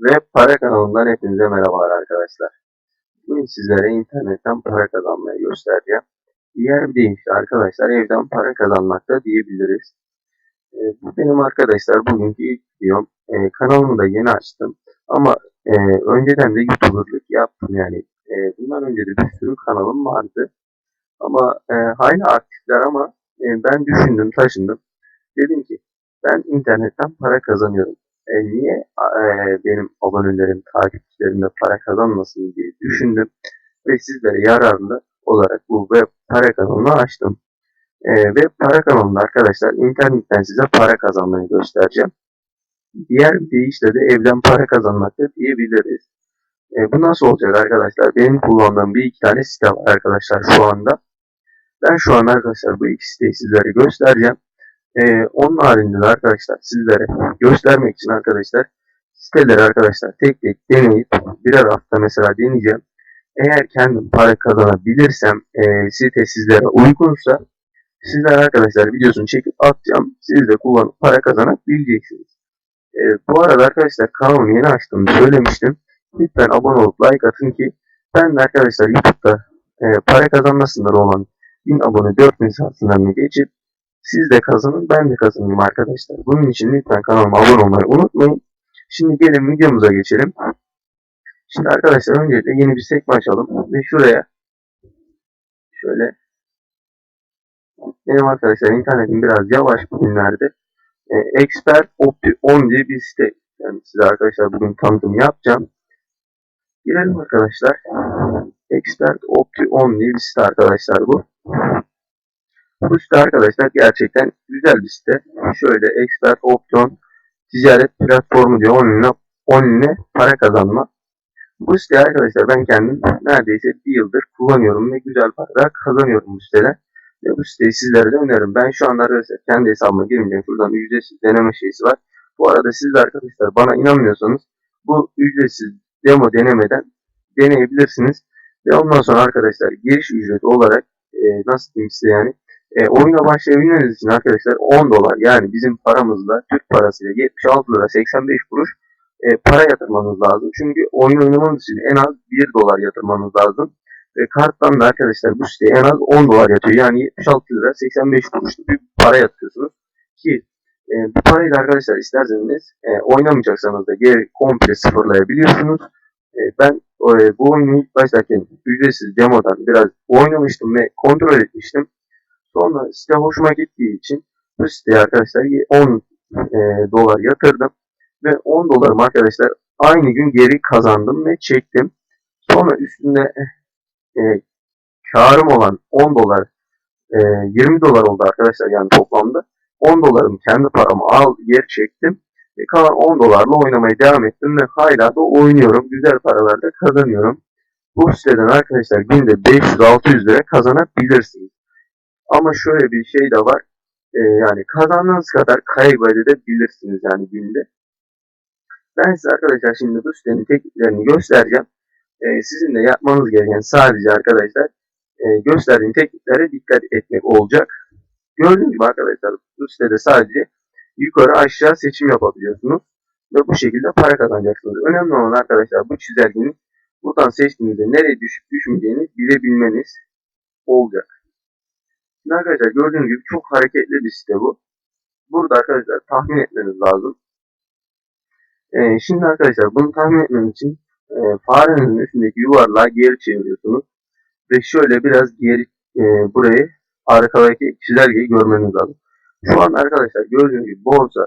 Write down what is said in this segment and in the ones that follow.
Ve para kanalından hepinize merhabalar arkadaşlar. Bugün sizlere internetten para kazanmayı göstereceğim. Diğer bir deyişle arkadaşlar evden para kazanmak da diyebiliriz. E, bu benim arkadaşlar bugünkü ilk videom. E, kanalımı da yeni açtım. Ama e, önceden de YouTuber'lık yaptım yani. E, bundan önce de bir sürü kanalım vardı. Ama e, hala aktifler ama e, ben düşündüm taşındım. Dedim ki ben internetten para kazanıyorum. E, niye e, benim abonelerim, takipçilerim de para kazanmasın diye düşündüm. Ve sizlere yararlı olarak bu web para kanalını açtım. E, web para kanalında arkadaşlar internetten size para kazanmayı göstereceğim. Diğer bir deyişle de evden para kazanmak da diyebiliriz. E, bu nasıl olacak arkadaşlar? Benim kullandığım bir iki tane site var arkadaşlar şu anda. Ben şu an arkadaşlar bu iki siteyi sizlere göstereceğim. Ee, onun haricinde de arkadaşlar sizlere göstermek için arkadaşlar siteleri arkadaşlar tek tek deneyip birer hafta mesela deneyeceğim. Eğer kendim para kazanabilirsem e, site sizlere uygunsa sizler arkadaşlar videosunu çekip atacağım. Siz de kullanıp para kazanabileceksiniz. E, bu arada arkadaşlar kanalımı yeni açtığımı söylemiştim. Lütfen abone olup like atın ki ben de arkadaşlar YouTube'da e, para kazanma sınırı olan 1000 abone 4000 saat sınırını geçip siz de kazanın, ben de kazanayım arkadaşlar. Bunun için lütfen kanalıma abone olmayı unutmayın. Şimdi gelin videomuza geçelim. Şimdi arkadaşlar öncelikle yeni bir sekme açalım ve şuraya şöyle benim arkadaşlar internetim biraz yavaş bugünlerde e, Expert Opti 10 diye bir site yani size arkadaşlar bugün tanıtım yapacağım. Girelim arkadaşlar. Expert Opti 10 diye bir site arkadaşlar bu. Bu site arkadaşlar gerçekten güzel bir site. Şöyle expert opsiyon ticaret platformu diyor. Onunla, onunla para kazanma. Bu site arkadaşlar ben kendim neredeyse bir yıldır kullanıyorum ve güzel para kazanıyorum bu siteden. Ve bu siteyi sizlere de öneririm. Ben şu anda arkadaşlar kendi hesabıma girmeyeceğim. Şuradan ücretsiz deneme şeysi var. Bu arada siz de arkadaşlar bana inanmıyorsanız bu ücretsiz demo denemeden deneyebilirsiniz. Ve ondan sonra arkadaşlar giriş ücreti olarak e, nasıl diyeyim size yani e, oyuna başlayabilmeniz için arkadaşlar 10 dolar yani bizim paramızla Türk parasıyla 76 lira 85 kuruş e, para yatırmanız lazım. Çünkü oyun oynamanız için en az 1 dolar yatırmanız lazım. Ve karttan da arkadaşlar bu siteye en az 10 dolar yatıyor. Yani 76 lira 85 kuruşluk bir para yatırıyorsunuz. Ki e, bu parayı da arkadaşlar isterseniz e, oynamayacaksanız da geri komple sıfırlayabiliyorsunuz. E, ben e, bu oyunu ilk başlarken ücretsiz demodan biraz oynamıştım ve kontrol etmiştim. Sonra site hoşuma gittiği için bu siteye arkadaşlar 10 e, dolar yatırdım. Ve 10 dolarım arkadaşlar aynı gün geri kazandım ve çektim. Sonra üstünde e, karım olan 10 dolar e, 20 dolar oldu arkadaşlar yani toplamda. 10 dolarım kendi paramı al yer çektim. E, kalan 10 dolarla oynamaya devam ettim ve hala da oynuyorum. Güzel paralar da kazanıyorum. Bu siteden arkadaşlar günde 500-600 lira kazanabilirsiniz. Ama şöyle bir şey de var. E, yani kazandığınız kadar kaybedebilirsiniz yani günde. Ben size arkadaşlar şimdi bu sitenin tekniklerini göstereceğim. E, sizin de yapmanız gereken sadece arkadaşlar e, gösterdiğim tekniklere dikkat etmek olacak. Gördüğünüz gibi arkadaşlar bu sitede sadece yukarı aşağı seçim yapabiliyorsunuz. Ve bu şekilde para kazanacaksınız. Önemli olan arkadaşlar bu çizelgenin buradan seçtiğinizde nereye düşüp düşmeyeceğini bilebilmeniz olacak. Şimdi arkadaşlar gördüğünüz gibi çok hareketli bir site bu. Burada arkadaşlar tahmin etmeniz lazım. Ee, şimdi arkadaşlar bunu tahmin etmeniz için e, farenizin üstündeki yuvarlağı geri çeviriyorsunuz. Ve şöyle biraz geri e, burayı arkadaki çizelgeyi görmeniz lazım. Şu an arkadaşlar gördüğünüz gibi borsa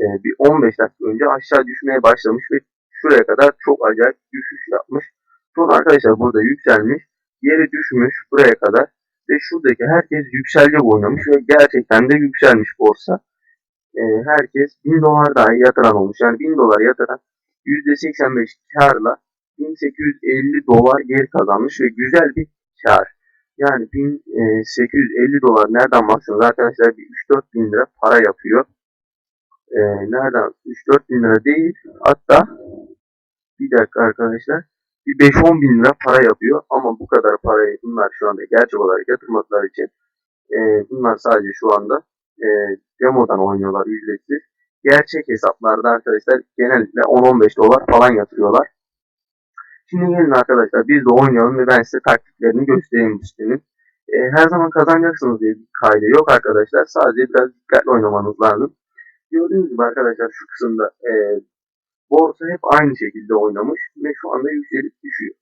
e, bir 15 dakika önce aşağı düşmeye başlamış ve şuraya kadar çok acayip düşüş yapmış. Sonra arkadaşlar burada yükselmiş, geri düşmüş buraya kadar ve şuradaki herkes yükselecek oynamış ve gerçekten de yükselmiş borsa. E, herkes 1000 dolar dahi yatıran olmuş. Yani 1000 dolar yatıran %85 karla 1850 dolar geri kazanmış ve güzel bir kar. Yani 1850 dolar nereden baksanız arkadaşlar bir 3-4 bin lira para yapıyor. Ee, nereden? 3-4 bin lira değil. Hatta bir dakika arkadaşlar bir 5-10 bin lira para yapıyor. Ama bu kadar parayı bunlar şu anda gerçek olarak yatırmadıkları için e, bunlar sadece şu anda e, demodan oynuyorlar ücretsiz. gerçek hesaplarda arkadaşlar genellikle 10-15 dolar falan yatırıyorlar. Şimdi gelin arkadaşlar biz de oynayalım ve ben size taktiklerini göstereyim sitenin. E, her zaman kazanacaksınız diye bir kaydı yok arkadaşlar. Sadece biraz dikkatli oynamanız lazım. Gördüğünüz gibi arkadaşlar şu kısımda e, borsa hep aynı şekilde oynamış ve şu anda yükselip düşüyor.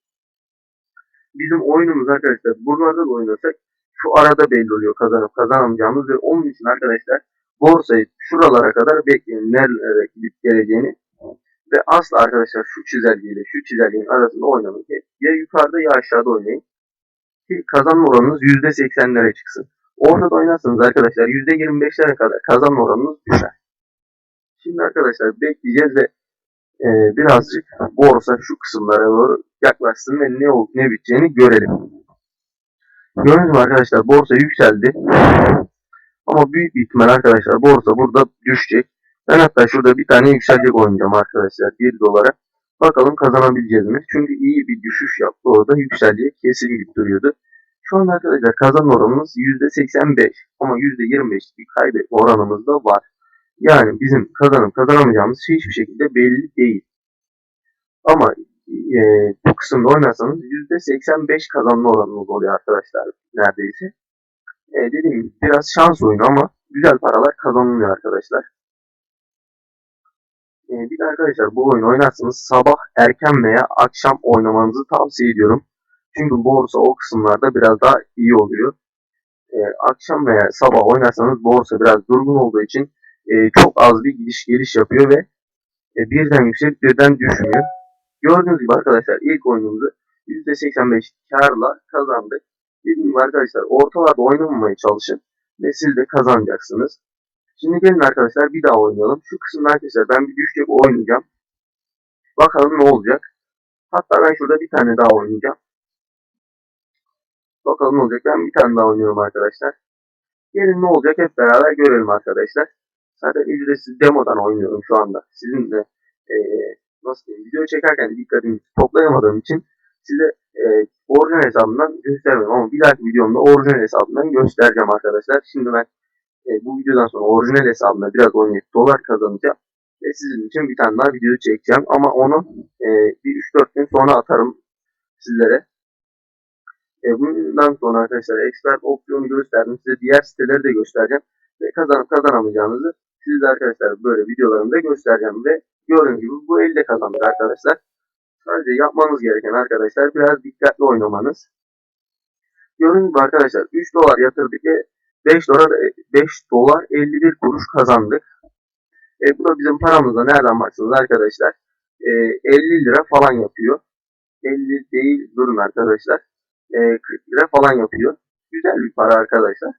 Bizim oyunumuz arkadaşlar buralarda da oynasak şu arada belli oluyor kazanıp kazanamayacağımız ve onun için arkadaşlar borsayı şuralara kadar bekleyin nerelere gidip geleceğini ve asla arkadaşlar şu çizelgeyle şu çizelgenin arasında oynamayın. Ya yukarıda ya aşağıda oynayın ki kazanma oranınız %80'lere çıksın. Orada da oynarsanız arkadaşlar %25'lere kadar kazanma oranınız düşer. Şimdi arkadaşlar bekleyeceğiz ve e, birazcık borsa şu kısımlara doğru yaklaşsın ve ne olup ne biteceğini görelim. Gördüğünüz gibi arkadaşlar borsa yükseldi. Ama büyük bir ihtimal arkadaşlar borsa burada düşecek. Ben hatta şurada bir tane yükselecek oynayacağım arkadaşlar 1 dolara. Bakalım kazanabileceğiz mi? Çünkü iyi bir düşüş yaptı orada yükselecek kesin duruyordu. Şu anda arkadaşlar kazanma oranımız %85 ama %25 bir kaybetme oranımız da var. Yani bizim kazanıp kazanamayacağımız hiçbir şekilde belli değil. Ama e, bu kısımda oynarsanız %85 kazanma oranınız oluyor arkadaşlar neredeyse. E, dediğim gibi biraz şans oyunu ama güzel paralar kazanılıyor arkadaşlar. E, bir de arkadaşlar bu oyunu oynarsanız sabah erken veya akşam oynamanızı tavsiye ediyorum. Çünkü borsa o kısımlarda biraz daha iyi oluyor. E, akşam veya sabah oynarsanız borsa biraz durgun olduğu için e, çok az bir gidiş geliş yapıyor ve e, birden yüksek birden düşmüyor. Gördüğünüz gibi arkadaşlar ilk oyunumuzu %85 karla kazandık. Dediğim gibi arkadaşlar ortalarda oynamamaya çalışın ve siz de kazanacaksınız. Şimdi gelin arkadaşlar bir daha oynayalım. Şu kısımda arkadaşlar ben bir düşecek oynayacağım. Bakalım ne olacak. Hatta ben şurada bir tane daha oynayacağım. Bakalım ne olacak. Ben bir tane daha oynuyorum arkadaşlar. Gelin ne olacak hep beraber görelim arkadaşlar. Zaten ücretsiz demodan oynuyorum şu anda. Sizin de e, nasıl diyeyim video çekerken dikkatimi toplayamadığım için size e, orijinal hesabından göstermiyorum ama bir dahaki videomda orijinal hesabından göstereceğim arkadaşlar. Şimdi ben e, bu videodan sonra orijinal hesabımda biraz oynayıp dolar kazanacağım. Ve sizin için bir tane daha video çekeceğim ama onu e, bir 3-4 gün sonra atarım sizlere. E, bundan sonra arkadaşlar expert opsiyonu gösterdim. Size diğer siteleri de göstereceğim. Ve kazanıp kazanamayacağınızı siz de arkadaşlar böyle videolarımda göstereceğim. Ve gördüğünüz gibi bu elde kazandık arkadaşlar. Sadece yapmanız gereken arkadaşlar biraz dikkatli oynamanız. Gördüğünüz gibi arkadaşlar 3 dolar yatırdık ve 5 dolar 5 dolar 51 kuruş kazandık. E, bu da bizim paramızda nereden baksanız arkadaşlar e, 50 lira falan yapıyor. 50 değil durun arkadaşlar. E, 40 lira falan yapıyor. Güzel bir para arkadaşlar.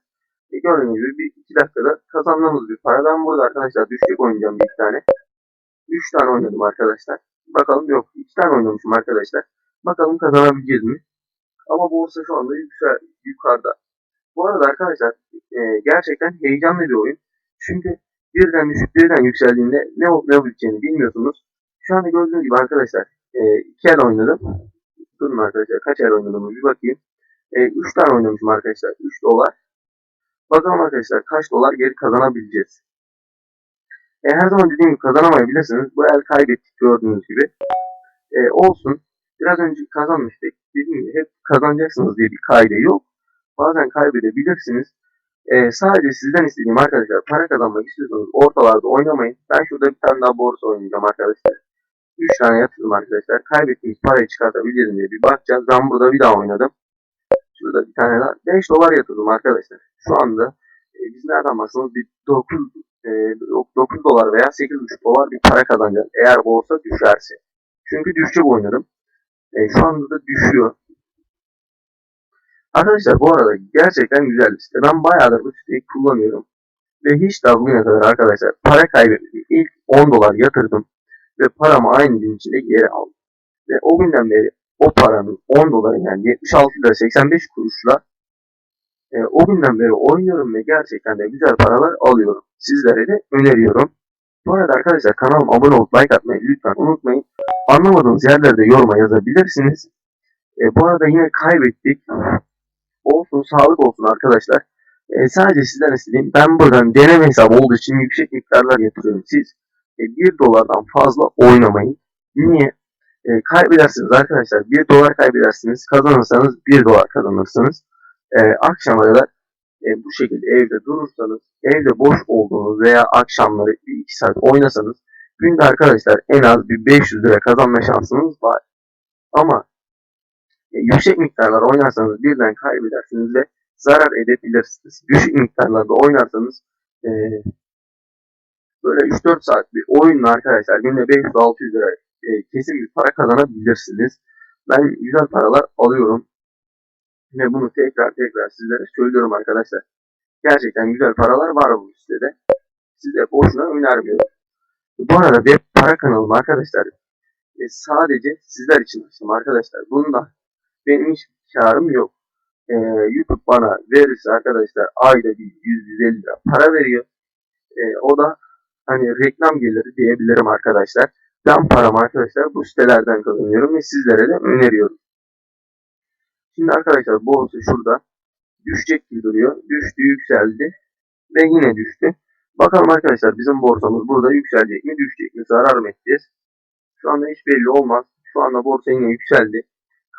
E, gördüğünüz gibi bir 2 dakikada kazandığımız bir para. Ben burada arkadaşlar düşecek oynayacağım bir tane. 3 tane oynadım arkadaşlar. Bakalım yok. 2 tane oynamışım arkadaşlar. Bakalım kazanabileceğiz mi? Ama borsa şu anda yüksel, yukarıda. Bu arada arkadaşlar e, gerçekten heyecanlı bir oyun. Çünkü birden düşüp birden yükseldiğinde ne olup ne biteceğini bilmiyorsunuz. Şu anda gördüğünüz gibi arkadaşlar e, iki el oynadım. Durun arkadaşlar kaç el oynadım bir bakayım. E, üç tane oynamışım arkadaşlar. 3 dolar. Bakalım arkadaşlar kaç dolar geri kazanabileceğiz. E, her zaman dediğim gibi kazanamayabilirsiniz. Bu el kaybettik gördüğünüz gibi. E, olsun. Biraz önce kazanmıştık. Dediğim gibi hep kazanacaksınız diye bir kaide yok. Bazen kaybedebilirsiniz. Ee, sadece sizden istediğim arkadaşlar para kazanmak istiyorsanız ortalarda oynamayın. Ben şurada bir tane daha borsa oynayacağım arkadaşlar. 3 tane yatırdım arkadaşlar. Kaybettiğimiz parayı çıkartabileceğiz diye bir bakacağız. Ben burada bir daha oynadım. Şurada bir tane daha 5 dolar yatırdım arkadaşlar. Şu anda e, biz nereden baksanız bir 9, e, 9 dolar veya 8,5 dolar bir para kazanacağız. Eğer borsa düşerse. Çünkü düşecek oynadım. E, şu anda da düşüyor. Arkadaşlar bu arada gerçekten güzel bir site. Ben bayağıdır bu siteyi kullanıyorum. Ve hiç daha bugüne kadar arkadaşlar para kaybetmedim. İlk 10 dolar yatırdım. Ve paramı aynı gün içinde geri aldım. Ve o günden beri o paranın 10 doları yani 76 lira 85 kuruşla e, o günden beri oynuyorum ve gerçekten de güzel paralar alıyorum. Sizlere de öneriyorum. Bu arada arkadaşlar kanalıma abone olup like atmayı lütfen unutmayın. Anlamadığınız yerlerde yoruma yazabilirsiniz. E, bu arada yine kaybettik olsun sağlık olsun arkadaşlar. E, sadece sizden istediğim ben buradan deneme hesabı olduğu için yüksek miktarlar yatırıyorum. Siz e, 1 dolardan fazla oynamayın. Niye? E, kaybedersiniz arkadaşlar. 1 dolar kaybedersiniz. Kazanırsanız 1 dolar kazanırsınız. E, akşama kadar e, bu şekilde evde durursanız, evde boş olduğunuz veya akşamları 2 saat oynasanız günde arkadaşlar en az bir 500 lira kazanma şansınız var. Ama e, yüksek miktarlar oynarsanız birden kaybedersiniz ve zarar edebilirsiniz. Düşük miktarlarda oynarsanız e, böyle 3-4 saat bir oyunla arkadaşlar günde 500-600 lira e, kesin bir para kazanabilirsiniz. Ben güzel paralar alıyorum. Ve bunu tekrar tekrar sizlere söylüyorum arkadaşlar. Gerçekten güzel paralar var bu sitede. Size boşuna önermiyorum. Bu arada web para kanalım arkadaşlar. E, sadece sizler için açtım arkadaşlar. Bunda benim hiç karım yok. E, YouTube bana verirse arkadaşlar ayda bir 100-150 lira para veriyor. E, o da hani reklam geliri diyebilirim arkadaşlar. Ben paramı arkadaşlar bu sitelerden kazanıyorum ve sizlere de öneriyorum. Şimdi arkadaşlar borsa şurada düşecek gibi duruyor. Düştü yükseldi ve yine düştü. Bakalım arkadaşlar bizim borsamız burada yükselecek mi düşecek mi zarar mı edeceğiz? Şu anda hiç belli olmaz. Şu anda borsa yine yükseldi.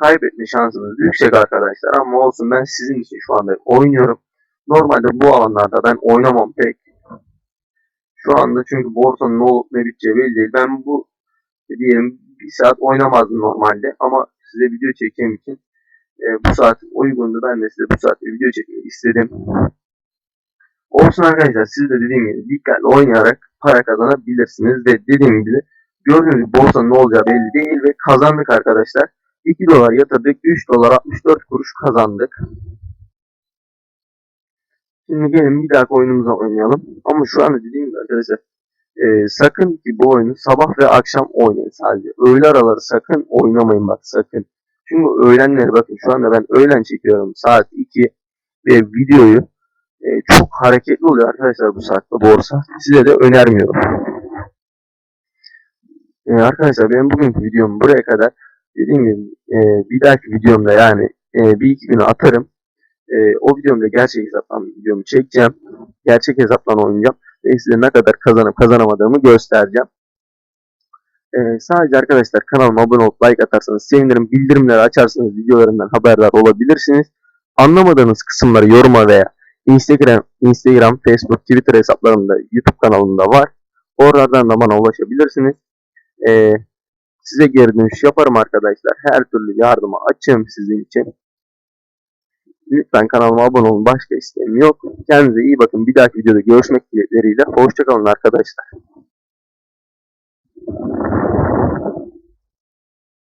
Kaybetme şansımız yüksek arkadaşlar ama olsun ben sizin için şu anda oynuyorum. Normalde bu alanlarda ben oynamam pek. Şu anda çünkü borsanın ne olup ne biteceği belli değil. Ben bu diyelim bir saat oynamazdım normalde ama size video çekeceğim için e, bu saat uygundu. Ben de size bu saatte video çekmek istedim. Olsun arkadaşlar siz de dediğim gibi dikkatli oynayarak para kazanabilirsiniz ve dediğim gibi gördüğünüz gibi borsanın ne olacağı belli değil ve kazandık arkadaşlar. 2 dolar yatırdık 3 dolar 64 kuruş kazandık. Şimdi gelin bir dahaki oyunumuza oynayalım. Ama şu anda dediğim gibi arkadaşlar e, sakın ki bu oyunu sabah ve akşam oynayın sadece. Öğle araları sakın oynamayın bak sakın. Çünkü öğlenleri bakın şu anda ben öğlen çekiyorum saat 2 ve videoyu e, çok hareketli oluyor arkadaşlar bu saatte borsa. Size de önermiyorum. E, arkadaşlar benim bugünkü videom buraya kadar. Dediğim gibi e, bir dahaki videomda yani e, bir iki güne atarım. E, o videomda gerçek hesaptan videomu çekeceğim. Gerçek hesaptan oynayacağım. Ve size ne kadar kazanıp kazanamadığımı göstereceğim. Ee, sadece arkadaşlar kanalıma abone olup like atarsanız sevinirim. Bildirimleri açarsanız videolarımdan haberdar olabilirsiniz. Anlamadığınız kısımları yoruma veya Instagram, Instagram, Facebook, Twitter hesaplarımda, YouTube kanalımda var. Oralardan da bana ulaşabilirsiniz. Ee, size geri dönüş yaparım arkadaşlar. Her türlü yardıma açığım sizin için. Lütfen kanalıma abone olun. Başka isteğim yok. Kendinize iyi bakın. Bir dahaki videoda görüşmek dileğiyle. Hoşçakalın arkadaşlar.